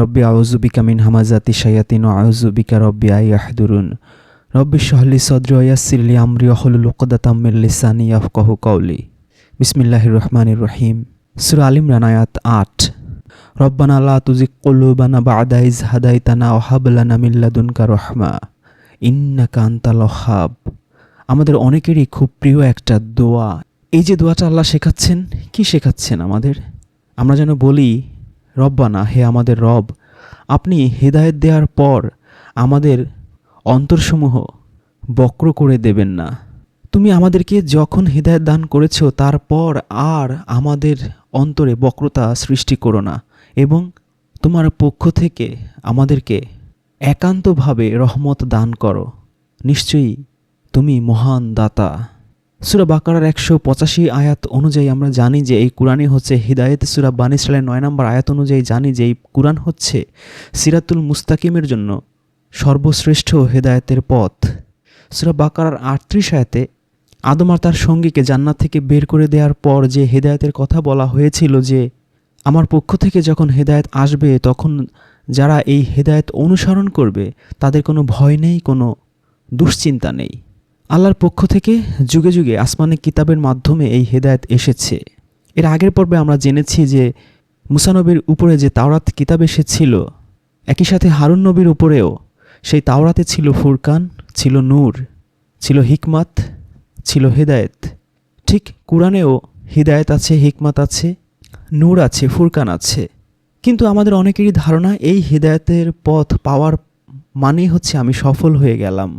রব্বি আউজুবিকা মিন হামাজাতি শায়াতিন ও আউজুবিকা রব্বি আই আহদুরুন রব্বি শাহলি সদ্র ইয়াসিরলি আমরি অহলুল উকদাতাম্মির লিসানি ইয়াফকাহু কওলি। বিসমিল্লাহির রহমানির রহিম। সূরা আলিম রানায়াত আট। রব্বানা লা তুজিগ কুলুবানা বা'দা ইজ হাদাইতানা ওয়া হাব লানা মিন লাদুনকা রাহমা। ইন্নাকা আনতাল ওয়াহ্হাব আমাদের অনেকেরই খুব প্রিয় একটা দোয়া। এই যে দোয়াটা আল্লাহ শেখাচ্ছেন, কি শেখাচ্ছেন আমাদের? আমরা যেন বলি রব্বানা, হে আমাদের রব, আপনি হেদায়েত দেওয়ার পর আমাদের অন্তরসমূহ বক্র করে দেবেন না। তুমি আমাদেরকে যখন হৃদায়ত দান করেছ, তারপর আর আমাদের অন্তরে বক্রতা সৃষ্টি করো না এবং তোমার পক্ষ থেকে আমাদেরকে একান্তভাবে রহমত দান করো। নিশ্চয়ই তুমি মহান দাতা। সুরা বাকারার একশো পঁচাশি আয়াত অনুযায়ী আমরা জানি যে এই কোরআনই হচ্ছে হিদায়ত। সুরা বানিসরালের নয় নম্বর আয়াত অনুযায়ী জানি যে এই কোরআন হচ্ছে সিরাতুল মুস্তাকিমের জন্য সর্বশ্রেষ্ঠ হেদায়েতের পথ। সুরা বাকারার আটত্রিশ আয়াতে আদম আর তার সঙ্গীকে জান্নাত থেকে বের করে দেওয়ার পর যে হেদায়েতের কথা বলা হয়েছিল যে আমার পক্ষ থেকে যখন হেদায়েত আসবে তখন যারা এই হেদায়েত অনুসরণ করবে তাদের কোনো ভয় নেই, কোনো দুশ্চিন্তা নেই। আল্লাহর পক্ষ থেকে যুগে যুগে আসমানের কিতাবের মাধ্যমে এই হেদায়েত এসেছে। এর আগের পর্বে আমরা জেনেছি যে মুসানবীর উপরে যে তাওরাত কিতাব এসেছিল, একই সাথে হারুন নবীর উপরেও সেই তাওরাতে ছিল ফুরকান, ছিল নূর, ছিল হিকমাত, ছিল হেদায়েত। ঠিক কোরআনেও হিদায়েত আছে, হিকমাত আছে, নূর আছে, ফুরকান আছে। কিন্তু আমাদের অনেকেরই ধারণা এই হিদায়তের পথ পাওয়ার মানেই হচ্ছে আমি সফল হয়ে গেলাম।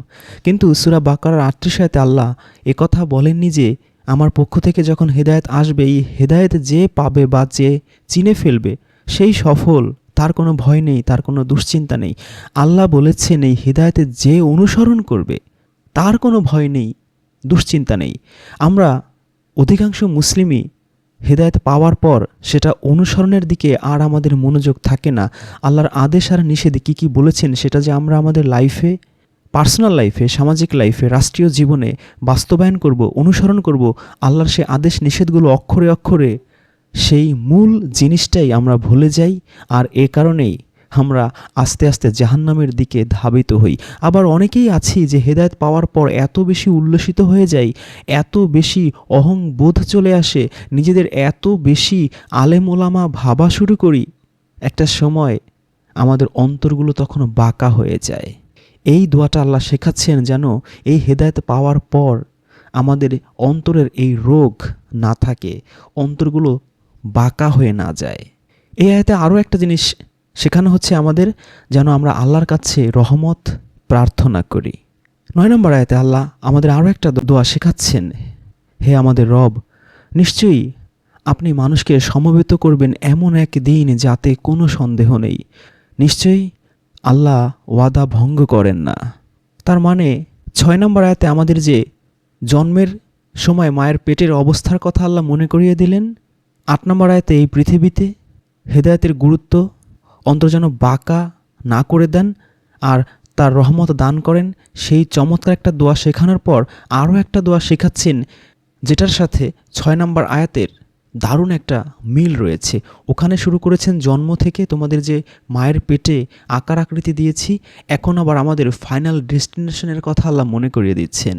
কিন্তু সুরা বাকারার আটত্রিশ আয়তে আল্লাহ একথা বলেননি যে, আমার পক্ষ থেকে যখন হেদায়েত আসবে, এই হেদায়েত যে পাবে বা যে চিনে ফেলবে, সেই সফল, তার কোনো ভয় নেই, তার কোনো দুশ্চিন্তা নেই। আল্লাহ বলেছেন, এই হেদায়েতে যে অনুসরণ করবে, তার কোনো ভয় নেই, দুশ্চিন্তা নেই। আমরা অধিকাংশ মুসলিমই হেদায়ত পাওয়ার পর সেটা অনুসরণের দিকে আর আমাদের মনোযোগ থাকে না। আল্লাহর আদেশ আর নিষেধে কী কী বলেছেন সেটা যে আমরা আমাদের লাইফে পার্সোনাল লাইফে সামাজিক লাইফে রাষ্ট্রীয় জীবনে বাস্তবায়ন করব, অনুসরণ করব, আল্লাহর সে আদেশ নিষেধগুলো অক্ষরে অক্ষরে সেই মূল জিনিসটাই আমরা ভুলে যাই। আর এ কারণেই আমরা আস্তে আস্তে জাহান্নামের দিকে ধাবিত হই। আবার অনেকেই আছি যে হেদায়ত পাওয়ার পর এত বেশি উল্লসিত হয়ে যাই, এত বেশি অহং বোধ চলে আসে, নিজেদের এত বেশি আলেম ওলামা ভাবা শুরু করি। একটা সময় আমাদের অন্তরগুলো তখন বাঁকা হয়ে যায়। এই দোয়াটা আল্লাহ শেখাচ্ছেন যেন এই হেদায়ত পাওয়ার পর আমাদের অন্তরের এই রোগ না থাকে, অন্তরগুলো বাঁকা হয়ে না যায়। এই আয়তে আরও একটা জিনিস শেখানো হচ্ছে আমাদের যেন আমরা আল্লাহর কাছে রহমত প্রার্থনা করি। নয় নম্বর আয়তে আল্লাহ আমাদের আরও একটা দোয়া শেখাচ্ছেন। হে আমাদের রব, নিশ্চয়ই আপনি মানুষকে সমবেত করবেন এমন এক দিন যাতে কোনো সন্দেহ নেই। নিশ্চয়ই আল্লাহ ওয়াদা ভঙ্গ করেন না। তার মানে ছয় নম্বর আয়াতে আমাদের যে জন্মের সময় মায়ের পেটের অবস্থার কথা আল্লাহ মনে করিয়ে দিলেন, আট নম্বর আয়াতে এই পৃথিবীতে হেদায়তের গুরুত্ব অন্তর যেন বাঁকা না করে দেন আর তার রহমত দান করেন, সেই চমৎকার একটা দোয়া শেখানোর পর আরও একটা দোয়া শেখাচ্ছেন, যেটার সাথে ছয় নম্বর আয়াতের দারুণ একটা মিল রয়েছে। ওখানে শুরু করেছেন, জন্ম থেকে তোমাদের যে মায়ের পেটে আকার আকৃতি দিয়েছি, এখন আবার আমাদের ফাইনাল ডেস্টিনেশনের কথা আল্লাহ মনে করিয়ে দিচ্ছেন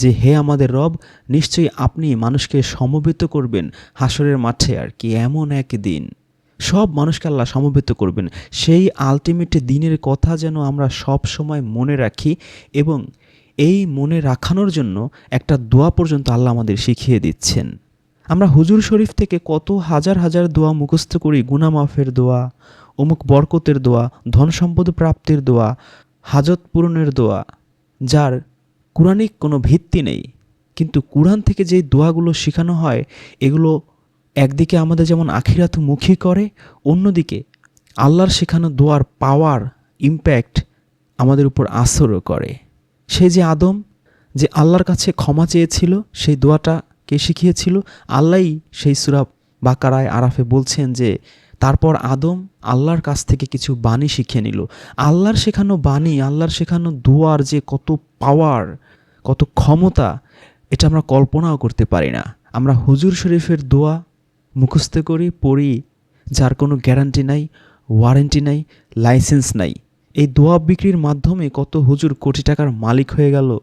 যে, হে আমাদের রব, নিশ্চয়ই আপনি মানুষকে সমবেত করবেন হাসরের মাঠে আর কি, এমন এক দিন সব মানুষকে আল্লাহ সমবেত করবেন। সেই আলটিমেট দিনের কথা যেন আমরা সব সময় মনে রাখি এবং এই মনে রাখানোর জন্য একটা দোয়া পর্যন্ত আল্লাহ আমাদের শিখিয়ে দিচ্ছেন। আমরা হুজুর শরীফ থেকে কত হাজার হাজার দোয়া মুখস্থ করি গুনামাফের দোয়া, অমুক বরকতের দোয়া, ধন সম্পদ প্রাপ্তির দোয়া, হাজত পূরণের দোয়া, যার কোরআনিক কোনো ভিত্তি নেই। কিন্তু কোরআন থেকে যে দোয়াগুলো শেখানো হয়, এগুলো একদিকে আমাদের যেমন আখিরাত মুখী করে, অন্যদিকে আল্লাহর শেখানো দোয়ার পাওয়ার ইম্প্যাক্ট আমাদের উপর আসরও করে। সে যে আদম যে আল্লাহর কাছে ক্ষমা চেয়েছিল, সেই দোয়াটা কে শিখিয়েছিল? আল্লাহই সেই সুরা বাকারায় আরাফে বলছেন যে, তারপর আদম আল্লাহর কাছ থেকে কিছু বাণী শিখে নিল। আল্লাহর শেখানো বাণী, আল্লাহর শেখানো দোয়ার যে কত পাওয়ার কত ক্ষমতা, এটা আমরা কল্পনাও করতে পারি না। আমরা হুজুর শরীফের দোয়া মুখস্থ করি, পড়ি, যার কোনো গ্যারান্টি নাই ওয়ারেন্টি নাই লাইসেন্স নাই। এই দোয়া বিক্রির মাধ্যমে কত হুজুর কোটি টাকার মালিক হয়ে গেল।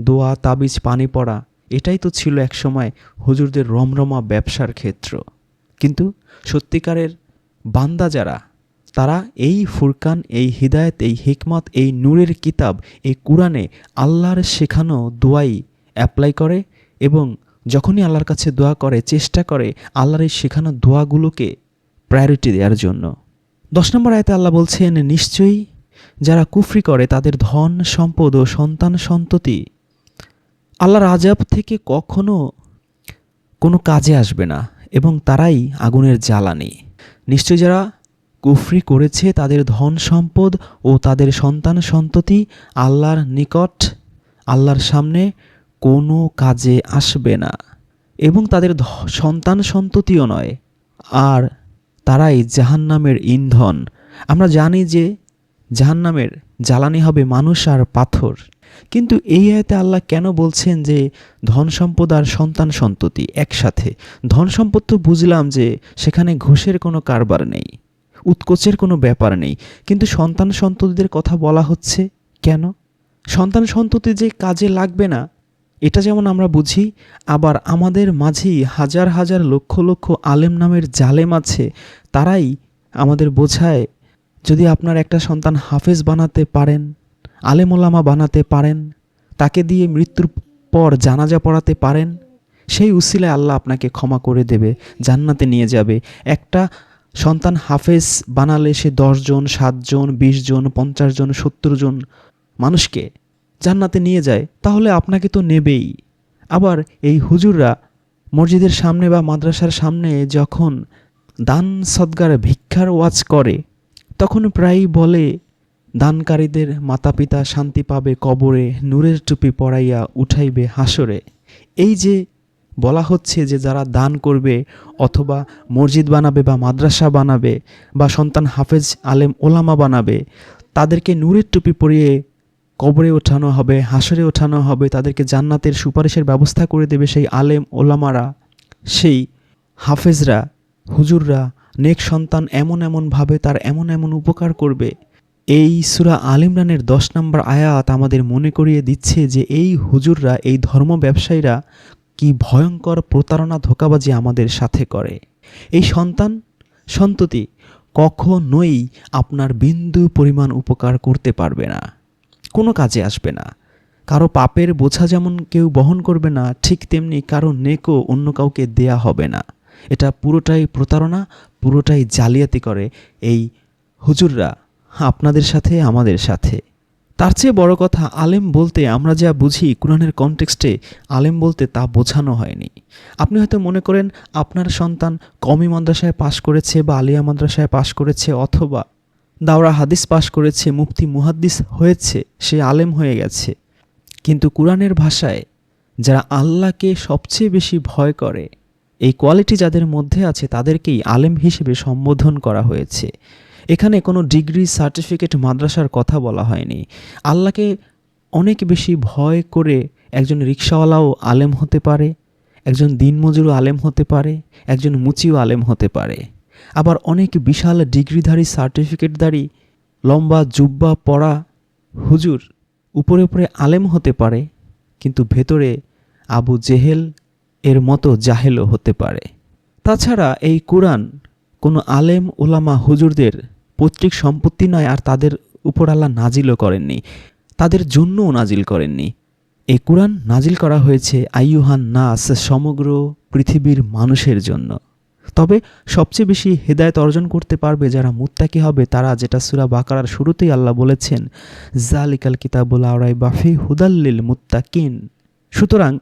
দোয়া, তাবিজ, পানি পড়া, এটাই তো ছিল একসময় হুজুরদের রমরমা ব্যবসার ক্ষেত্র। কিন্তু সত্যিকারের বান্দা যারা, তারা এই ফুরকান, এই হিদায়ত, এই হিকমত, এই নূরের কিতাব, এই কোরআনে আল্লাহর শেখানো দোয়াই অ্যাপ্লাই করে এবং যখনই আল্লাহর কাছে দোয়া করে, চেষ্টা করে, আল্লাহর এই শেখানো দোয়াগুলোকে প্রায়োরিটি দেওয়ার জন্য। দশ নম্বর আয়তে আল্লাহ বলছেন, নিশ্চয়ই যারা কুফরি করে, তাদের ধন, সম্পদ ও সন্তান সন্ততি আল্লাহর আজাব থেকে কখনো কোনো কাজে আসবে না এবং তারাই আগুনের জ্বালানি। নিশ্চয়ই যারা কুফরি করেছে, তাদের ধন, সম্পদ ও তাদের সন্তান সন্ততি আল্লাহর নিকট, আল্লাহর সামনে কোনো কাজে আসবে না এবং তাদের সন্তান সন্ততিও নয়। আর তারাই জাহান্নামের ইন্ধন। আমরা জানি যে জাহান্নামের জ্বালানি হবে মানুষ আর পাথর। কিন্তু এই আয়তে আল্লাহ কেন বলছেন যে ধন সম্পদ আর সন্তান সন্ততি একসাথে? ধন সম্পদ তো বুঝলাম যে সেখানে ঘুষের কোনো কারবার নেই, উৎকোচের কোনো ব্যাপার নেই। কিন্তু সন্তান সন্ততিদের কথা বলা হচ্ছে কেন? সন্তান সন্ততি যে কাজে লাগবে না এটা যেমন আমরা বুঝি, আবার আমাদের মাঝেই হাজার হাজার লক্ষ লক্ষ আলেম নামের জালেম আছে, তারাই আমাদের বোঝায়, যদি আপনার একটা সন্তান হাফেজ বানাতে পারেন, আলেমোলামা বানাতে পারেন, তাকে দিয়ে মৃত্যুর পর জানাজা পড়াতে পারেন, সেই উসিলায় আল্লাহ আপনাকে ক্ষমা করে দেবে, জান্নাতে নিয়ে যাবে। একটা সন্তান হাফেজ বানালে সে দশজন সাতজন বিশ জন, পঞ্চাশ জন, সত্তর জন মানুষকে জান্নাতে নিয়ে যায়, তাহলে আপনাকে তো নেবেই। আবার এই হুজুররা মসজিদের সামনে বা মাদ্রাসার সামনে যখন দান সদ্গার ভিক্ষার ওয়াজ করে, তখন প্রায়ই বলে, দানকারীদের মাতা পিতা শান্তি পাবে কবরে, নূরের টুপি পরাইয়া উঠাইবে হাসরে। এই যে বলা হচ্ছে যে যারা দান করবে অথবা মসজিদ বানাবে বা মাদ্রাসা বানাবে বা সন্তান হাফেজ, আলেম, ওলামা বানাবে, তাদেরকে নূরের টুপি পরিয়ে কবরে ওঠানো হবে, হাসরে ওঠানো হবে, তাদেরকে জান্নাতের সুপারিশের ব্যবস্থা করে দেবে সেই আলেম ওলামারা, সেই হাফেজরা, হুজুররা, নেক সন্তান এমন এমনভাবে তার এমন এমন উপকার করবে। এই সুরা আল ইমরানের দশ নম্বর আয়াত আমাদের মনে করিয়ে দিচ্ছে যে এই হুজুররা, এই ধর্ম ব্যবসায়ীরা কি ভয়ঙ্কর প্রতারণা, ধোকাবাজি আমাদের সাথে করে। এই সন্তান, সন্ততি কখনোই আপনার বিন্দু পরিমাণ উপকার করতে পারবে না। কোনো কাজে আসবে না। কারও পাপের বোঝা যেমন কেউ বহন করবে না, ঠিক তেমনি কারও নেকও অন্য কাউকে দেয়া হবে না। এটা পুরোটাই প্রতারণা, পুরোটাই জালিয়াতি করে এই হুজুররা আপনাদের সাথে, আমাদের সাথে। তার চেয়ে বড় কথা, আলেম বলতে আমরা যা বুঝি কোরআনের কনটেক্সটে আলেম বলতে তা বোঝানো হয়নি। আপনি হয়তো মনে করেন, আপনার সন্তান কমি মাদ্রাসায় পাশ করেছে বা আলিয়া মাদ্রাসায় পাশ করেছে অথবা দাওরা হাদিস পাশ করেছে, মুফতি মুহাদ্দিস হয়েছে, সে আলেম হয়ে গেছে। কিন্তু কোরআনের ভাষায় যারা আল্লাহকে সবচেয়ে বেশি ভয় করে, এই কোয়ালিটি যাদের মধ্যে আছে তাদেরকেই আলেম হিসেবে সম্বোধন করা হয়েছে। এখানে কোনো ডিগ্রি সার্টিফিকেট মাদ্রাসার কথা বলা হয়নি। আল্লাহকে অনেক বেশি ভয় করে একজন রিক্সাওয়ালাও আলেম হতে পারে, একজন দিনমজুরও আলেম হতে পারে, একজন মুচিও আলেম হতে পারে। আবার অনেক বিশাল ডিগ্রিধারী সার্টিফিকেটধারী লম্বা জুব্বা পড়া হুজুর উপরে উপরে আলেম হতে পারে, কিন্তু ভেতরে আবু জেহেল এর মতো জাহেলও হতে পারে। তাছাড়া এই কোরআন কোনো আলেম ওলামা হুজুরদের পৈতৃক সম্পত্তি নয় আর তাদের উপর আল্লাহ নাজিলও করেননি। তাদের জন্যও নাজিল করেননি। এই কোরআন নাজিল করা হয়েছে আইয়ুহান নাস, সমগ্র পৃথিবীর মানুষের জন্য। তবে সবচেয়ে বেশি হেদায়ত অর্জন করতে পারবে যারা মুত্তাকি হবে তারা, যেটা সুরা বাকারার শুরুতেই আল্লাহ বলেছেন, জালিকাল কিতাবুল আওরাই বাফি হুদাল্লিল মুত্তাকিন। সুতরাং,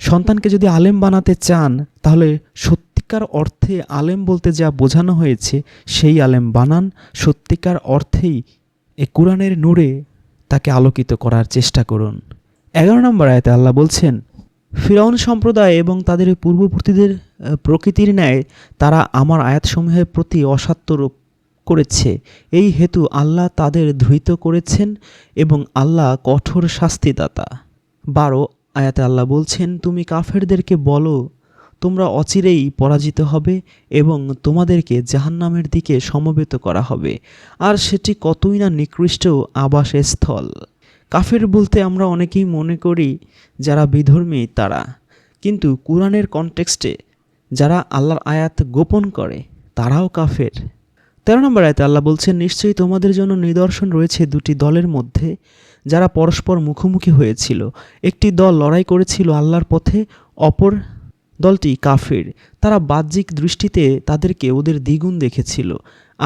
সন্তানকে যদি আলেম বানাতে চান, তাহলে সত্যিকার অর্থে আলেম বলতে যা বোঝানো হয়েছে, সেই আলেম বানান। সত্যিকার অর্থেই এ কোরআনের নূরে তাকে আলোকিত করার চেষ্টা করুন। এগারো নম্বর আয়তে আল্লাহ বলছেন ফিরাউন সম্প্রদায় এবং তাদের পূর্ববর্তীদের প্রকৃতির ন্যায় তারা আমার আয়াতসমূহের প্রতি অসাত্যরূপ করেছে। এই হেতু আল্লাহ তাদের ধৃত করেছেন এবং আল্লাহ কঠোর শাস্তিদাতা। বারো, আয়াতে আল্লাহ বলছেন, তুমি কাফেরদেরকে বলো, তোমরা অচিরেই পরাজিত হবে এবং তোমাদেরকে জাহান্নামের দিকে সমবেত করা হবে। আর সেটি কতই না নিকৃষ্ট আবাসস্থল। কাফের বলতে আমরা অনেকেই মনে করি যারা বিধর্মী তারা। কিন্তু কোরআনের কনটেক্সটে যারা আল্লাহর আয়াত গোপন করে, তারাও কাফের। তেরো নম্বর আয়তে আল্লাহ বলছেন, নিশ্চয়ই তোমাদের জন্য নিদর্শন রয়েছে দুটি দলের মধ্যে যারা পরস্পর মুখোমুখি হয়েছিল। একটি দল লড়াই করেছিল আল্লাহর পথে, অপর দলটি কাফের। তারা বাহ্যিক দৃষ্টিতে তাদেরকে ওদের দ্বিগুণ দেখেছিল।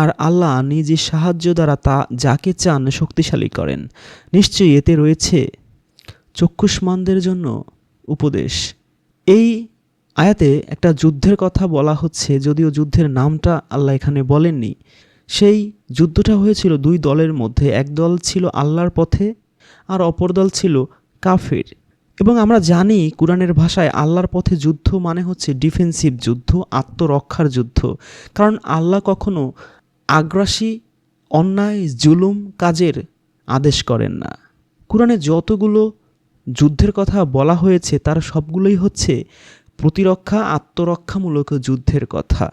আর আল্লাহ নিজের সাহায্য দ্বারা তা যাকে চান শক্তিশালী করেন। নিশ্চয়ই এতে রয়েছে চক্ষুষ্মানদের জন্য উপদেশ। এই আয়াতে একটা যুদ্ধের কথা বলা হচ্ছে, যদিও যুদ্ধের নামটা আল্লাহ এখানে বলেননি। সেই যুদ্ধটা হয়েছিল দুই দলের মধ্যে, এক দল ছিল আল্লাহর পথে আর অপর দল ছিল কাফের। এবং আমরা জানি কোরআনের ভাষায় আল্লাহর পথে যুদ্ধ মানে হচ্ছে ডিফেন্সিভ যুদ্ধ, আত্মরক্ষার যুদ্ধ। কারণ আল্লাহ কখনো আগ্রাসী, অন্যায়, জুলুম কাজের আদেশ করেন না। কোরআনে যতগুলো যুদ্ধের কথা বলা হয়েছে, তার সবগুলোই হচ্ছে প্রতিরক্ষা, আত্মরক্ষামূলক যুদ্ধের কথা।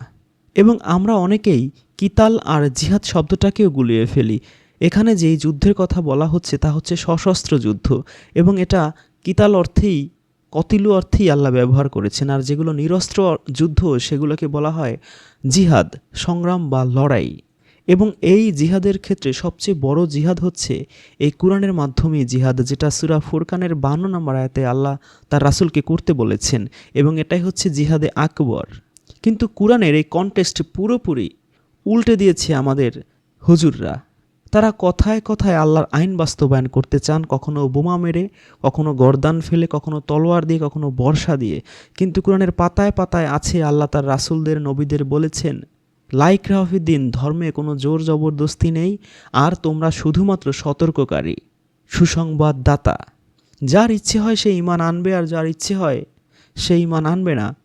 এবং আমরা অনেকেই কিতাল আর জিহাদ শব্দটাকেও গুলিয়ে ফেলি। এখানে যেই যুদ্ধের কথা বলা হচ্ছে, তা হচ্ছে সশস্ত্র যুদ্ধ। এবং এটা কিতাল অর্থেই কতিলু অর্থেই আল্লাহ ব্যবহার করেছেন, আর যেগুলো নিরস্ত্র যুদ্ধ, সেগুলোকে বলা হয় জিহাদ, সংগ্রাম বা লড়াই। এবং এই জিহাদের ক্ষেত্রে সবচেয়ে বড় জিহাদ হচ্ছে এই কোরআনের মাধ্যমে জিহাদ, যেটা সুরা ফুরকানের বান্ন নম্বর আয়াতে আল্লাহ তার রাসুলকে করতে বলেছেন, এবং এটাই হচ্ছে জিহাদে আকবর। কিন্তু কোরআনের এই কন্টেস্ট পুরোপুরি উল্টে দিয়েছে আমাদের হুজুররা। তারা কথায় কথায় আল্লাহর আইন বাস্তবায়ন করতে চান, কখনো বোমা মেরে, কখনো গরদান ফেলে, কখনো তলোয়ার দিয়ে, কখনো বর্ষা দিয়ে। কিন্তু কোরআনের পাতায় পাতায় আছে আল্লাহ তার রাসুলদের, নবীদের বলেছেন, লাইক রাহফিদ্দিন ধর্মে কোনো জোর জবরদস্তি নেই, আর তোমরা শুধুমাত্র সতর্ককারী, সুসংবাদদাতা। যার ইচ্ছে হয় সে ইমান আনবে, আর যার ইচ্ছে হয় সে ইমান আনবে না।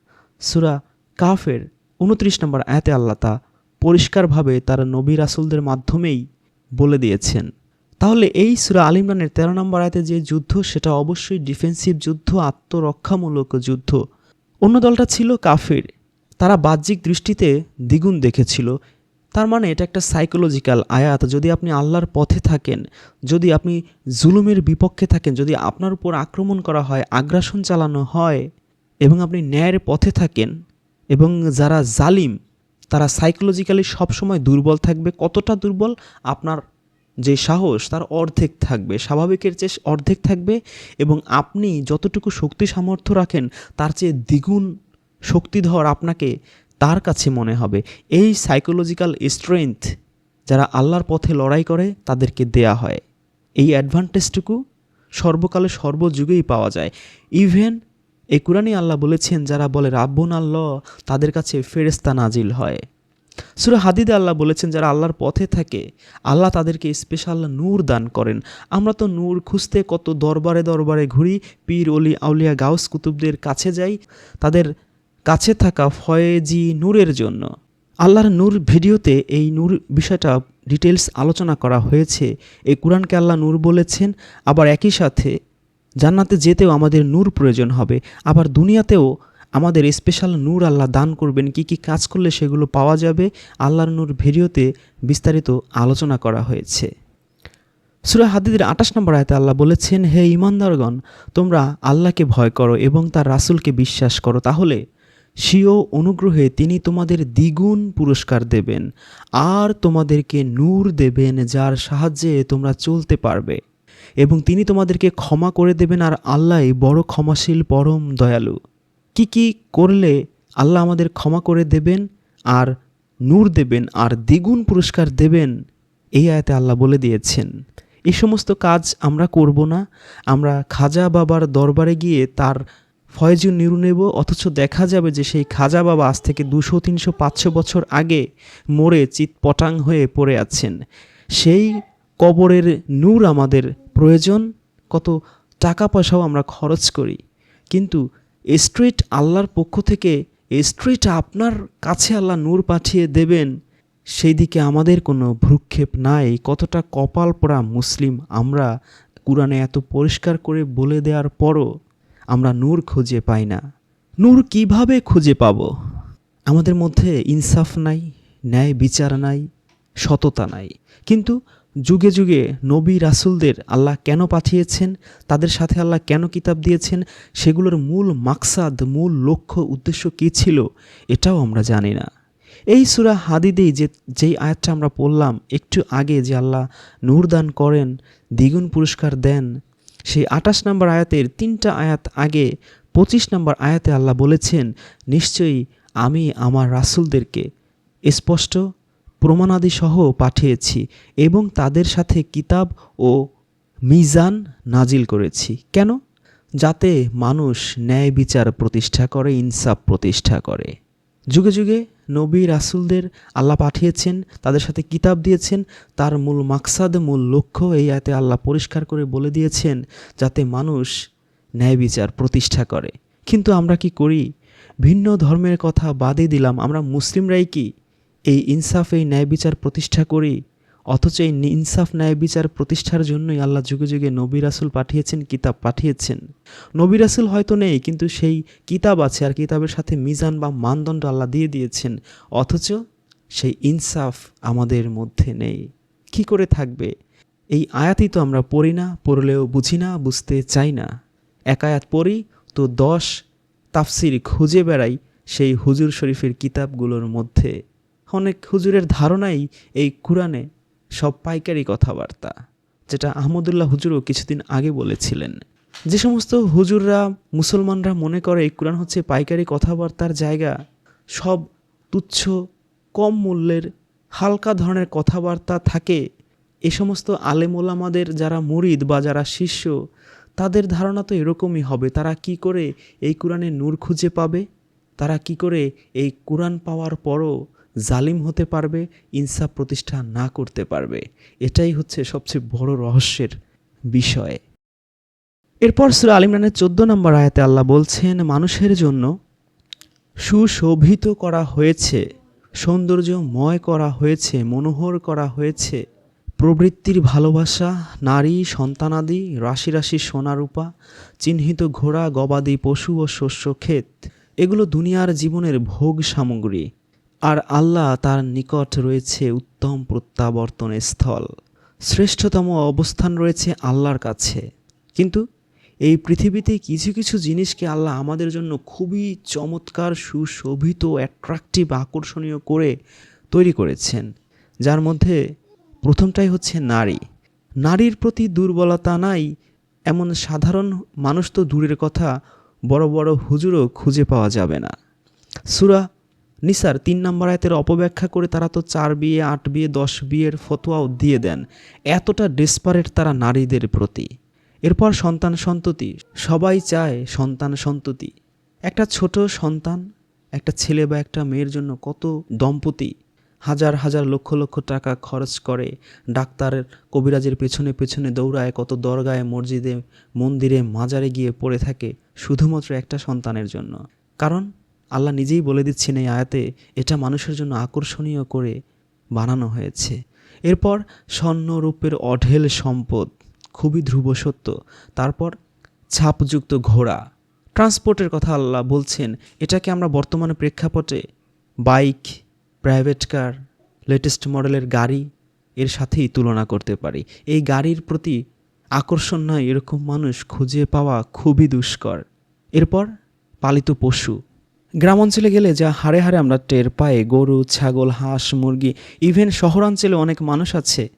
সুরা কাফের, উনত্রিশ নম্বর আয়াতে আল্লাহ তা পরিষ্কারভাবে তার নবী রাসুলদের মাধ্যমেই বলে দিয়েছেন। তাহলে এই সুরা আলিমরানের তেরো নম্বর আয়তে যে যুদ্ধ, সেটা অবশ্যই ডিফেন্সিভ যুদ্ধ, আত্মরক্ষামূলক যুদ্ধ। অন্য দলটা ছিল কাফের। তারা বাহ্যিক দৃষ্টিতে দ্বিগুণ দেখেছিল। তার মানে এটা একটা সাইকোলজিক্যাল আয়াত। যদি আপনি আল্লাহর পথে থাকেন, যদি আপনি জুলুমের বিপক্ষে থাকেন, যদি আপনার উপর আক্রমণ করা হয়, আগ্রাসন চালানো হয়, এবং আপনি ন্যায়ের পথে থাকেন, এবং যারা জালিম তারা সাইকোলজিক্যালি সবসময় দুর্বল থাকবে। কতটা দুর্বল? আপনার যে সাহস, তার অর্ধেক থাকবে। স্বাভাবিকের চেয়ে অর্ধেক থাকবে এবং আপনি যতটুকু শক্তি সামর্থ্য রাখেন, তার চেয়ে দ্বিগুণ শক্তিধর আপনাকে তার কাছে মনে হবে। এই সাইকোলজিক্যাল স্ট্রেংথ যারা আল্লাহর পথে লড়াই করে, তাদেরকে দেয়া হয়। এই অ্যাডভান্টেজটুকু সর্বকালে সর্বযুগেই পাওয়া যায়। ইভেন এই কোরআনই আল্লাহ বলেছেন, যারা বলে, রাব্বন আল্লাহ তাদের কাছে ফেরেস্তা নাজিল হয়। সুরা হাদিদে আল্লাহ বলেছেন, যারা আল্লাহর পথে থাকে, আল্লাহ তাদেরকে স্পেশাল নূর দান করেন। আমরা তো নূর খুঁজতে কত দরবারে দরবারে ঘুরি, পীর অলি আউলিয়া, গাউস কুতুবদের কাছে যাই, তাদের কাছে থাকা ফয়েজি নূরের জন্য। আল্লাহর নূর ভিডিওতে এই নূর বিষয়টা ডিটেলস আলোচনা করা হয়েছে। এই কোরআনকে আল্লাহ নূর বলেছেন, আবার একই সাথে জান্নাতে যেতেও আমাদের নূর প্রয়োজন হবে। আবার দুনিয়াতেও আমাদের স্পেশাল নূর আল্লাহ দান করবেন। কি কি কাজ করলে সেগুলো পাওয়া যাবে? আল্লাহর নূর ভিডিওতে বিস্তারিত আলোচনা করা হয়েছে। সুরা হাদিদের আঠাশ নম্বর আয়তে আল্লাহ বলেছেন, হে ইমানদারগণ, তোমরা আল্লাহকে ভয় করো এবং তার রাসুলকে বিশ্বাস করো। তাহলে স্বীয় অনুগ্রহে তিনি তোমাদের দ্বিগুণ পুরস্কার দেবেন। আর তোমাদেরকে নূর দেবেন যার সাহায্যে তোমরা চলতে পারবে। এবং তিনি তোমাদেরকে ক্ষমা করে দেবেন আর আল্লাহ বড় ক্ষমাশীল, পরম দয়ালু। কি কি করলে আল্লাহ আমাদের ক্ষমা করে দেবেন আর নূর দেবেন আর দ্বিগুণ পুরস্কার দেবেন, এই আয়তে আল্লাহ বলে দিয়েছেন। এই সমস্ত কাজ আমরা করব না। আমরা খাজা বাবার দরবারে গিয়ে তার ফয়জু নিরু নেব, অথচ দেখা যাবে যে সেই খাজা বাবা আজ থেকে দুশো, তিনশো, পাঁচশো বছর আগে মরে চিৎ পটাং হয়ে পড়ে আছেন। সেই কবরের নূর আমাদের প্রয়োজন, কত টাকা পয়সাও আমরা খরচ করি। কিন্তু স্ট্রিট আল্লাহর পক্ষ থেকে স্ট্রিট আপনার কাছে আল্লাহ নূর পাঠিয়ে দেবেন, সেই দিকে আমাদের কোনো ভ্রুক্ষেপ নাই। কতটা কপাল পড়া মুসলিম আমরা কোরআনে এত পরিষ্কার করে বলে দেওয়ার পরও আমরা নূর খুঁজে পাই না। নূর কীভাবে খুঁজে পাব? আমাদের মধ্যে ইনসাফ নাই, ন্যায় বিচার নাই, সততা নাই। কিন্তু যুগে যুগে নবী রাসুলদের আল্লাহ কেন পাঠিয়েছেন? তাদের সাথে আল্লাহ কেন কিতাব দিয়েছেন? সেগুলোর মূল মাকসাদ, মূল লক্ষ্য, উদ্দেশ্য কী ছিল? এটাও আমরা জানি না। এই সুরা হাদিদেই যে, যেই আয়াতটা আমরা পড়লাম একটু আগে যে আল্লাহ নূর দান করেন, দ্বিগুণ পুরস্কার দেন, সেই আঠাশ নম্বর আয়াতের তিনটা আয়াত আগে পঁচিশ নম্বর আয়াতে আল্লাহ বলেছেন, নিশ্চয়ই আমি আমার রাসুলদেরকে স্পষ্ট প্রমাণাদি সহ পাঠিয়েছি এবং তাদের সাথে কিতাব ও মিজান নাজিল করেছি। কেন? যাতে মানুষ ন্যায় বিচার প্রতিষ্ঠা করে, ইনসাফ প্রতিষ্ঠা করে। যুগে যুগে নবী রাসুলদের আল্লাহ পাঠিয়েছেন, তাদের সাথে কিতাব দিয়েছেন, তার মূল মাকসাদ, মূল লক্ষ্য এই আয়তে আল্লাহ পরিষ্কার করে বলে দিয়েছেন যাতে মানুষ ন্যায় বিচার প্রতিষ্ঠা করে। কিন্তু আমরা কি করি? ভিন্ন ধর্মের কথা বাদে দিলাম। আমরা মুসলিমরাই কি? এই ইনসাফ, এই ন্যায় বিচার প্রতিষ্ঠা করি, অথচ এই ইনসাফ ন্যায় বিচার প্রতিষ্ঠার জন্যই আল্লাহ যুগে যুগে নবী রাসুল পাঠিয়েছেন, কিতাব পাঠিয়েছেন। নবী রাসুল হয়তো নেই, কিন্তু সেই কিতাব আছে, আর কিতাবের সাথে মিজান বা মানদণ্ড আল্লাহ দিয়ে দিয়েছেন, অথচ সেই ইনসাফ আমাদের মধ্যে নেই। কি করে থাকবে? এই আয়াতই তো আমরা পড়ি না, পড়লেও বুঝি না, বুঝতে চাই না। এক আয়াত পড়ি, তো দশ তাফসির খুঁজে বেড়াই সেই হুজুর শরীফের কিতাবগুলোর মধ্যে। অনেক হুজুরের ধারণাই এই কোরআনে সব পাইকারি কথাবার্তা, যেটা আহমদুল্লাহ হুজুরও কিছুদিন আগে বলেছিলেন। যে সমস্ত হুজুররা, মুসলমানরা মনে করে এই কোরআন হচ্ছে পাইকারি কথাবার্তার জায়গা, সব তুচ্ছ, কম মূল্যের, হালকা ধরনের কথাবার্তা থাকে। এ সমস্ত আলেমোলামাদের যারা মুরিদ বা যারা শিষ্য, তাদের ধারণা তো এরকমই হবে। তারা কি করে এই কোরআনে নূর খুঁজে পাবে? তারা কি করে এই কোরআন পাওয়ার পরও জালিম হতে পারবে, ইনসাফ প্রতিষ্ঠা না করতে পারবে। এটাই হচ্ছে সবচেয়ে বড় রহস্যের বিষয়। এরপর সুরা আলিমরানের চোদ্দ নম্বর আয়াতে আল্লাহ বলছেন, মানুষের জন্য সুশোভিত করা হয়েছে, সৌন্দর্যময় করা হয়েছে, মনোহর করা হয়েছে। প্রবৃত্তির ভালোবাসা, নারী, সন্তানাদি, রাশি রাশি সোনারূপা চিহ্নিত ঘোড়া, গবাদি পশু ও শস্য ক্ষেত, এগুলো দুনিয়ার জীবনের ভোগ সামগ্রী। আর আল্লাহ তার নিকট রয়েছে উত্তম প্রত্যাবর্তনের স্থল। শ্রেষ্ঠতম অবস্থান রয়েছে আল্লাহর কাছে। কিন্তু এই পৃথিবীতে কিছু কিছু জিনিসকে আল্লাহ আমাদের জন্য খুবই চমৎকার, সুশোভিত অ্যাট্রাকটিভ আকর্ষণীয় করে তৈরি করেছেন। যার মধ্যে প্রথমটাই হচ্ছে নারী। নারীর প্রতি দুর্বলতা নাই, এমন সাধারণ মানুষ তো দূরের কথা, বড় বড় হুজুরও খুঁজে পাওয়া যাবে না। সুরা নিসার তিন নম্বর আয়তের অপব্যাখ্যা করে তারা তো চার বিয়ে, আট বিয়ে, দশ বিয়ের ফতোয়াও দিয়ে দেন। এতটা ডেসপারেট তারা নারীদের প্রতি। এরপর সন্তান সন্ততি। সবাই চায় সন্তান সন্ততি। একটা ছোট সন্তান, একটা ছেলে বা একটা মেয়ের জন্য কত দম্পতি। হাজার হাজার লক্ষ লক্ষ টাকা খরচ করে। ডাক্তারের কবিরাজের পেছনে পেছনে দৌড়ায়, কত দরগায়, মসজিদে, মন্দিরে, মাজারে গিয়ে পড়ে থাকে শুধুমাত্র একটা সন্তানের জন্য। কারণ আল্লাহ নিজেই বলে দিচ্ছেন এই আয়াতে, এটা মানুষের জন্য আকর্ষণীয় করে বানানো হয়েছে। এরপর স্বর্ণ রূপের অঢেল সম্পদ, খুবই ধ্রুব সত্য। তারপর ছাপযুক্ত ঘোড়া। ট্রান্সপোর্টের কথা আল্লাহ বলছেন, এটাকে আমরা বর্তমানে প্রেক্ষাপটে বাইক, প্রাইভেট কার, লেটেস্ট মডেলের গাড়ি এর সাথেই তুলনা করতে পারি। এই গাড়ির প্রতি আকর্ষণ নয়, এরকম মানুষ খুঁজে পাওয়া খুবই দুষ্কর। এরপর পালিত পশু। গ্রাম অঞ্চলে গেলে যা হারে হারে আমরা টের পাই, গরু, ছাগল, হাঁস, মুরগি ইভেন শহরাঞ্চলে অনেক মানুষ আছে।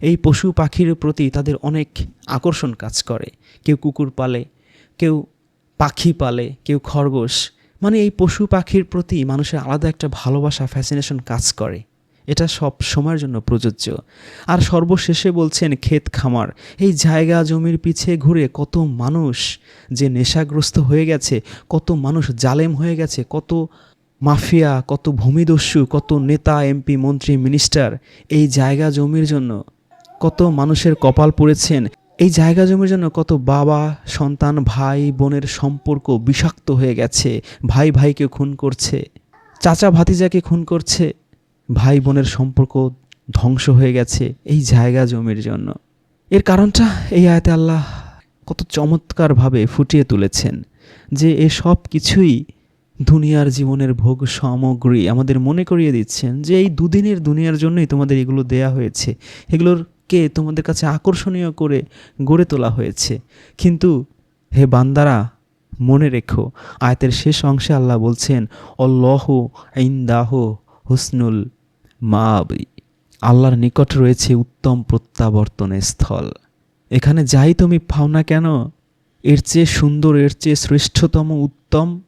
এই পশু পাখির প্রতি তাদের অনেক আকর্ষণ কাজ করে। কেউ কুকুর পালে, কেউ পাখি পালে, কেউ খরগোশ। মানে এই পশু পাখির প্রতি মানুষের আলাদা একটা ভালোবাসা ফ্যাসিনেশন কাজ করে। এটা সব সময়ের জন্য প্রযোজ্য। আর সর্বশেষে বলছেন, ক্ষেত খামার, এই জায়গা জমির পিছে ঘুরে কত মানুষ যে নেশাগ্রস্ত হয়ে গেছে, কত মানুষ জালেম হয়ে গেছে, কত মাফিয়া, কত ভূমিদস্যু, কত নেতা, এমপি, মন্ত্রী, মিনিস্টার, এই জায়গা জমির জন্য কত মানুষের কপাল পড়েছেন, এই জায়গা জমির জন্য কত বাবা, সন্তান, ভাই, বোনের সম্পর্ক বিষাক্ত হয়ে গেছে, ভাই ভাইকে খুন করছে, চাচা ভাতিজাকে খুন করছে। ভাই বোনের সম্পর্ক ধ্বংস হয়ে গেছে এই জায়গা জমির জন্য। এর কারণটা এই আয়াতে আল্লাহ কত চমৎকারভাবে ফুটিয়ে তুলেছেন যে এ সব কিছুই দুনিয়ার জীবনের ভোগ সামগ্রী। আমাদের মনে করিয়ে দিচ্ছেন যে এই দুদিনের দুনিয়ার জন্যই তোমাদের এগুলো দেয়া হয়েছে। এগুলোরকে তোমাদের কাছে আকর্ষণীয় করে গড়ে তোলা হয়েছে। কিন্তু হে বান্দারা, মনে রেখো, আয়তের শেষ অংশে আল্লাহ বলছেন, অল্লহ ইন্দাহ হুসনুল মাবি আল্লাহর নিকট রয়েছে উত্তম প্রত্যাবর্তনের স্থল। এখানে যাই তুমি পাও না কেন? এর চেয়ে সুন্দর, এর চেয়ে শ্রেষ্ঠতম, উত্তম,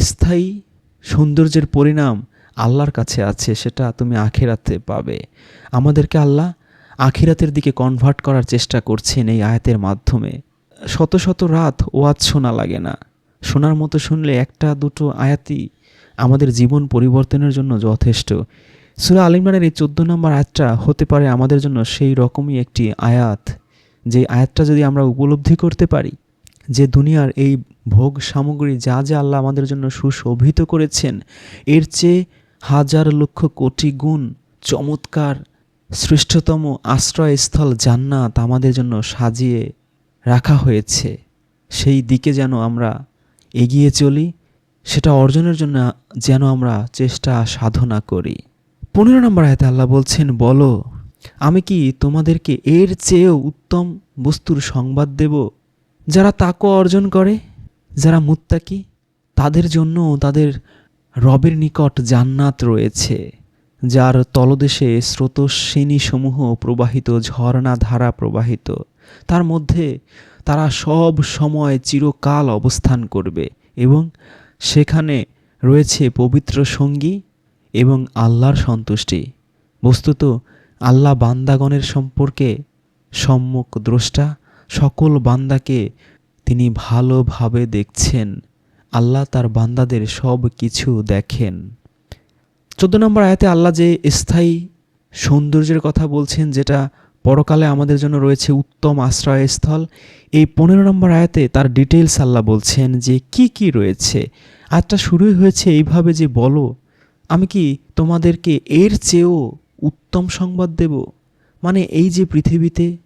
স্থায়ী সৌন্দর্যের পরিণাম আল্লাহর কাছে আছে, সেটা তুমি আখেরাতে পাবে। আমাদেরকে আল্লাহ আখিরাতের দিকে কনভার্ট করার চেষ্টা করছেন এই আয়াতের মাধ্যমে। শত শত রাত ওয়াজ শোনা লাগে না। শোনার মতো শুনলে একটা দুটো আয়াতই আমাদের জীবন পরিবর্তনের জন্য যথেষ্ট। সুরা আলিমরানের এই চোদ্দ নম্বর আয়াতটা হতে পারে আমাদের জন্য সেই রকমই একটি আয়াত। যে আয়াতটা যদি আমরা উপলব্ধি করতে পারি, যে দুনিয়ার এই ভোগ সামগ্রী যা যা আল্লাহ আমাদের জন্য সুশোভিত করেছেন, এর চেয়ে হাজার লক্ষ কোটি গুণ চমৎকার শ্রেষ্ঠতম আশ্রয়স্থল জান্নাত আমাদের জন্য সাজিয়ে রাখা হয়েছে। সেই দিকে যেন আমরা এগিয়ে চলি, সেটা অর্জনের জন্য যেন আমরা চেষ্টা সাধনা করি। পনেরো নম্বর আয়তে আল্লাহ বলছেন, বলো, আমি কি তোমাদেরকে এর চেয়েও উত্তম বস্তুর সংবাদ দেব যারা তাকো অর্জন করে, যারা মুত্তাকি? তাদের জন্য তাদের রবের নিকট জান্নাত রয়েছে, যার তলদেশে স্রোতস্বিনীসমূহ প্রবাহিত ঝর্ণা ধারা প্রবাহিত। তার মধ্যে তারা সব সময় চিরকাল অবস্থান করবে এবং সেখানে রয়েছে পবিত্র সঙ্গী এবং আল্লাহর সন্তুষ্টি। বস্তুত, আল্লাহ বান্দাগণের সম্পর্কে সম্মুখ দ্রষ্টা সকল বান্দাকে তিনি ভালোভাবে দেখছেন। আল্লাহ তার বান্দাদের সব কিছু দেখেন। চোদ্দ নম্বর আয়াতে আল্লাহ যে স্থায়ী সৌন্দর্যের কথা বলছেন, যেটা পরকালে আমাদের জন্য রয়েছে উত্তম আশ্রয়স্থল, এই পনেরো নম্বর আয়াতে তার ডিটেলস আল্লাহ বলছেন যে কি কি রয়েছে। আয়াতটা শুরুই হয়েছে এইভাবে যে বলো আমি কি তোমাদেরকে এর চেয়েও উত্তম সংবাদ দেব? মানে এই যে পৃথিবীতে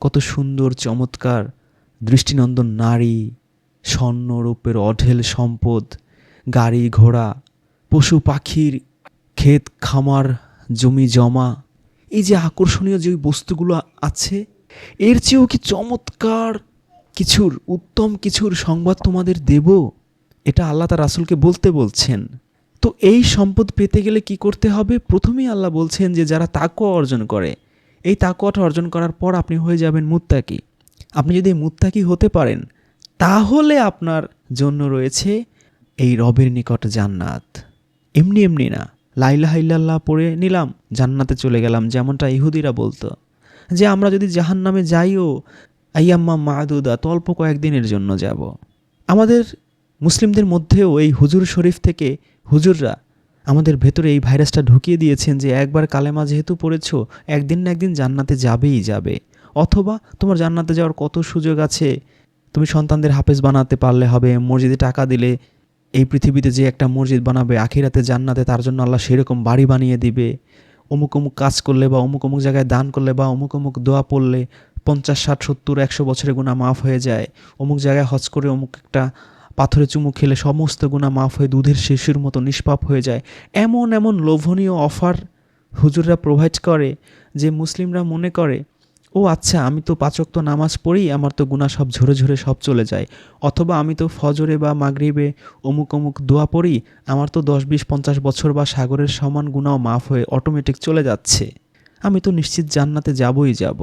কত সুন্দর, চমৎকার, দৃষ্টিনন্দন নারী স্বর্ণরূপের অঢেল সম্পদ, গাড়ি ঘোড়া, পশু পাখির ক্ষেত খামার, জমি জমা, এই যে আকর্ষণীয় যে বস্তুগুলো আছে, এর চেয়েও কি চমৎকার কিছুর, উত্তম কিছুর সংবাদ তোমাদের দেব? এটা আল্লাহ তার রাসুলকে বলতে বলছেন। তো এই সম্পদ পেতে গেলে কি করতে হবে? প্রথমেই আল্লাহ বলছেন যে যারা তাকুয়া অর্জন করে, এই তাকুয়াটা অর্জন করার পর আপনি হয়ে যাবেন মুত্তাকি। আপনি যদি মুত্তাকি হতে পারেন, তাহলে আপনার জন্য রয়েছে এই রবের নিকট জান্নাত। এমনি এমনি না লাইলা হাইল্লাল্লাহ পড়ে নিলাম, জান্নাতে চলে গেলাম, যেমনটা ইহুদিরা বলতো। যে আমরা যদি জাহান নামে যাইও, আইয়াম্মা মাহাদুদা তো অল্প কয়েকদিনের জন্য যাব। আমাদের মুসলিমদের মধ্যেও এই হুজুর শরীফ থেকে হুজুররা, আমাদের ভেতরে এই ভাইরাসটা ঢুকিয়ে দিয়েছেন যে একবার কালেমা যেহেতু পড়েছ, একদিন না একদিন জান্নাতে যাবেই যাবে। অথবা তোমার জান্নাতে যাওয়ার কত সুযোগ আছে? তুমি সন্তানদের হাফেজ বানাতে পারলে হবে, মসজিদে টাকা দিলে এই পৃথিবীতে যে একটা মসজিদ বানাবে, আখিরাতে জান্নাতে তার জন্য আল্লাহ সেরকম বাড়ি বানিয়ে দিবে। অমুক অমুক কাজ করলে বা অমুক অমুক জায়গায় দান করলে বা অমুক অমুক দোয়া পড়লে পঞ্চাশ, ষাট, সত্তর, একশো বছরের গুণা মাফ হয়ে যায়। অমুক জায়গায় হজ করে অমুক একটা পাথরে চুমু খেলে সমস্ত গুণা মাফ হয়ে দুধের শিশুর মতো নিষ্পাপ হয়ে যায়। এমন এমন লোভনীয় অফার হুজুররা প্রোভাইড করে যে মুসলিমরা মনে করে, ও আচ্ছা আমি তো পাচক তো নামাজ পড়ি, আমার তো গুণা সব ঝরে ঝরে সব চলে যায়। অথবা আমি তো ফজরে বা মাগরিবে অমুক অমুক দোয়া পড়ি, আমার তো দশ, বিশ, পঞ্চাশ বছর বা সাগরের সমান গুণাও মাফ হয়ে অটোমেটিক চলে যাচ্ছে। আমি তো নিশ্চিত জান্নাতে যাবই যাব।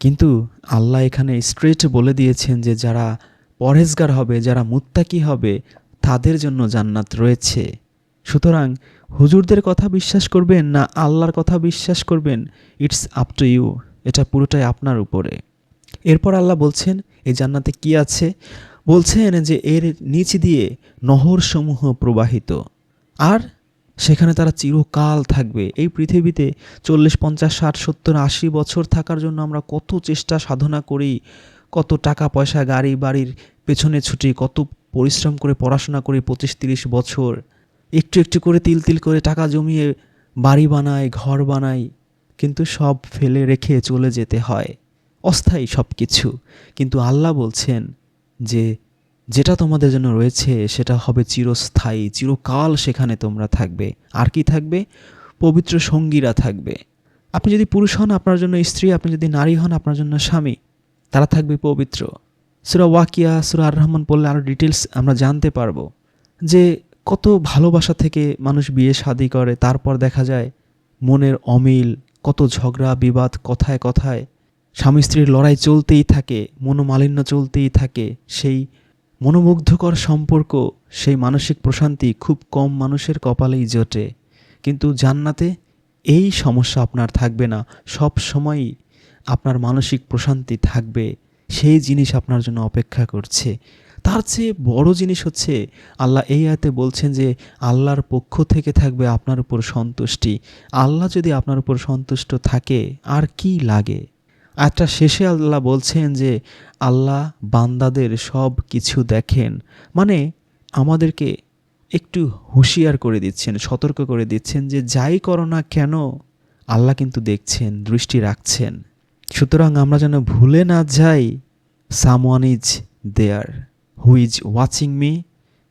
কিন্তু আল্লাহ এখানে স্ট্রেট বলে দিয়েছেন যে যারা পরহেজগার হবে, যারা মুত্তাকি হবে, তাদের জন্য জান্নাত রয়েছে। সুতরাং, হুজুরদের কথা বিশ্বাস করবেন না আল্লাহর কথা বিশ্বাস করবেন ইটস আপ টু ইউ এটা পুরোটাই আপনার উপরে। এরপর আল্লাহ বলছেন, এই জান্নাতে কি আছে? বলছেন যে, এর নিচ দিয়ে নহরসমূহ প্রবাহিত। আর সেখানে তারা চিরকাল থাকবে। এই পৃথিবীতে চল্লিশ, পঞ্চাশ, ষাট, সত্তর, আশি বছর থাকার জন্য আমরা কত চেষ্টা সাধনা করি, কত টাকা পয়সা গাড়ি বাড়ির পেছনে ছুটি কত পরিশ্রম করে পড়াশোনা করে পঁচিশ তিরিশ বছর, একটু একটু করে তিল তিল করে টাকা জমিয়ে বাড়ি বানাই ঘর বানাই কিন্তু সব ফেলে রেখে চলে যেতে হয়। অস্থায়ী সব কিছু কিন্তু আল্লাহ বলছেন যে, যেটা তোমাদের জন্য রয়েছে সেটা হবে চিরস্থায়ী, চিরকাল সেখানে তোমরা থাকবে। আর কি থাকবে? পবিত্র সঙ্গীরা থাকবে। আপনি যদি পুরুষ হন, আপনার জন্য স্ত্রী, আপনি যদি নারী হন, আপনার জন্য স্বামী, তারা থাকবে পবিত্র। সুরা ওয়াকিয়া, সুরা আর রহমান পড়লে আরও ডিটেলস আমরা জানতে পারব যে কত ভালোবাসা থেকে মানুষ বিয়ে শাদি করে, তারপর দেখা যায় মনের অমিল, কত ঝগড়া, বিবাদ, কথায় কথায়। স্বামী স্ত্রীর লড়াই চলতেই থাকে, মনোমালিন্য চলতেই থাকে, সেই মনোমুগ্ধকর সম্পর্ক, সেই মানসিক প্রশান্তি খুব কম মানুষের কপালেই জোটে। কিন্তু জান্নাতে এই সমস্যা আপনার থাকবে না সব সময়ই আপনার মানসিক প্রশান্তি থাকবে। সেই জিনিস আপনার জন্য অপেক্ষা করছে। তার চেয়ে বড় জিনিস হচ্ছে, আল্লাহ এই আয়তে বলছেন যে, আল্লাহর পক্ষ থেকে থাকবে আপনার উপর সন্তুষ্টি। আল্লাহ যদি আপনার উপর সন্তুষ্ট থাকে, আর কি লাগে? একটা শেষে আল্লাহ বলছেন যে, আল্লাহ বান্দাদের সব কিছু দেখেন। মানে আমাদেরকে একটু হুঁশিয়ার করে দিচ্ছেন, সতর্ক করে দিচ্ছেন যে, যাই করো না কেন, আল্লাহ কিন্তু দেখছেন, দৃষ্টি রাখছেন। সুতরাং আমরা যেন ভুলে না যাই someone is there who is watching me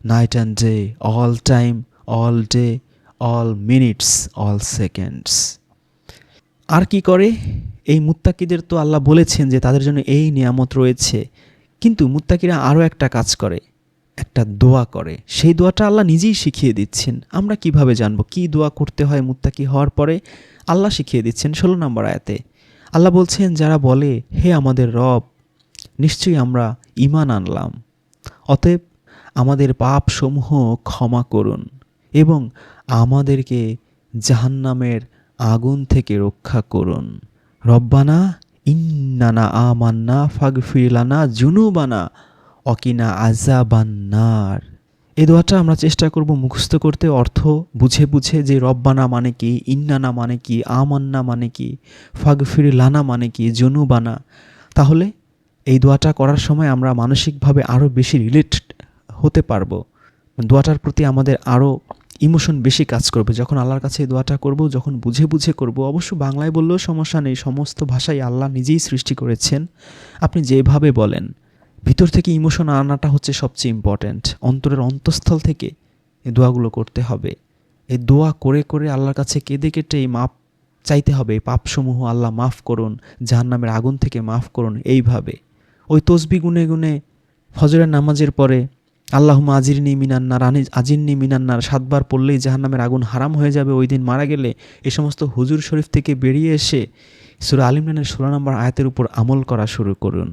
night and day all time all day all minutes all seconds আর কি করে? এই মুত্তাকিদের তো আল্লাহ বলেছেন যে তাদের জন্য এই নিয়ামত রয়েছে। কিন্তু মুত্তাকিরা আরও একটা কাজ করে, একটা দোয়া করে। সেই দোয়াটা আল্লাহ নিজেই শিখিয়ে দিচ্ছেন। আমরা কীভাবে জানব? কি দোয়া করতে হয় মুত্তাকি হওয়ার পরে? আল্লাহ শিখিয়ে দিচ্ছেন ষোলো নম্বর আয়াতে। আল্লাহ বলছেন, যারা বলে, হে আমাদের রব, নিশ্চয়ই আমরা ইমান আনলাম। অতএব আমাদের পাপসমূহ ক্ষমা করুন এবং আমাদেরকে জাহান্নামের আগুন থেকে রক্ষা করুন। রব্বানা, ইন্নানা আমান্না ফাগফিরলানা জুনুবানা অকিনা আজাবান্নার এই দোয়াটা আমরা চেষ্টা করব মুখস্থ করতে, অর্থ বুঝে বুঝে যে রব্বানা মানে কি, ইন্নানা মানে কি, আমান্না মানে কি, ফাগফির লানা মানে কি, জনুবানা। তাহলে এই দোয়াটা করার সময় আমরা মানসিকভাবে আরও বেশি রিলেট হতে পারব। দোয়াটার প্রতি আমাদের আরও ইমোশন বেশি কাজ করবে। যখন আল্লাহর কাছে এই দোয়াটা করব, যখন বুঝে বুঝে করব, অবশ্য বাংলায় বললেও সমস্যা নেই, সমস্ত ভাষাই আল্লাহ নিজেই সৃষ্টি করেছেন। আপনি যেভাবে বলেন ভিতর থেকে ইমোশন আনাটা হচ্ছে সবচেয়ে ইম্পর্ট্যান্ট অন্তরের অন্তঃস্থল থেকে এই দোয়াগুলো করতে হবে। এই দোয়া করে করে আল্লাহর কাছে কেঁদে কেটে এই মাপ চাইতে হবে। পাপসমূহ আল্লাহ মাফ করুন, জাহান্নামের আগুন থেকে মাফ করুন এইভাবে। ওই তসবি গুনে গুনে ফজরের নামাজের পরে আল্লাহমা আজিরনি মিনান্নার আনি আজিরনি মিনান্নার সাতবার পড়লেই জাহান্নামের আগুন হারাম হয়ে যাবে। ওই দিন মারা গেলে এ সমস্ত হুজুর শরীফ থেকে বেরিয়ে এসে সুরা আলিমরানের ষোলো নম্বর আয়াতের উপর আমল করা শুরু করুন।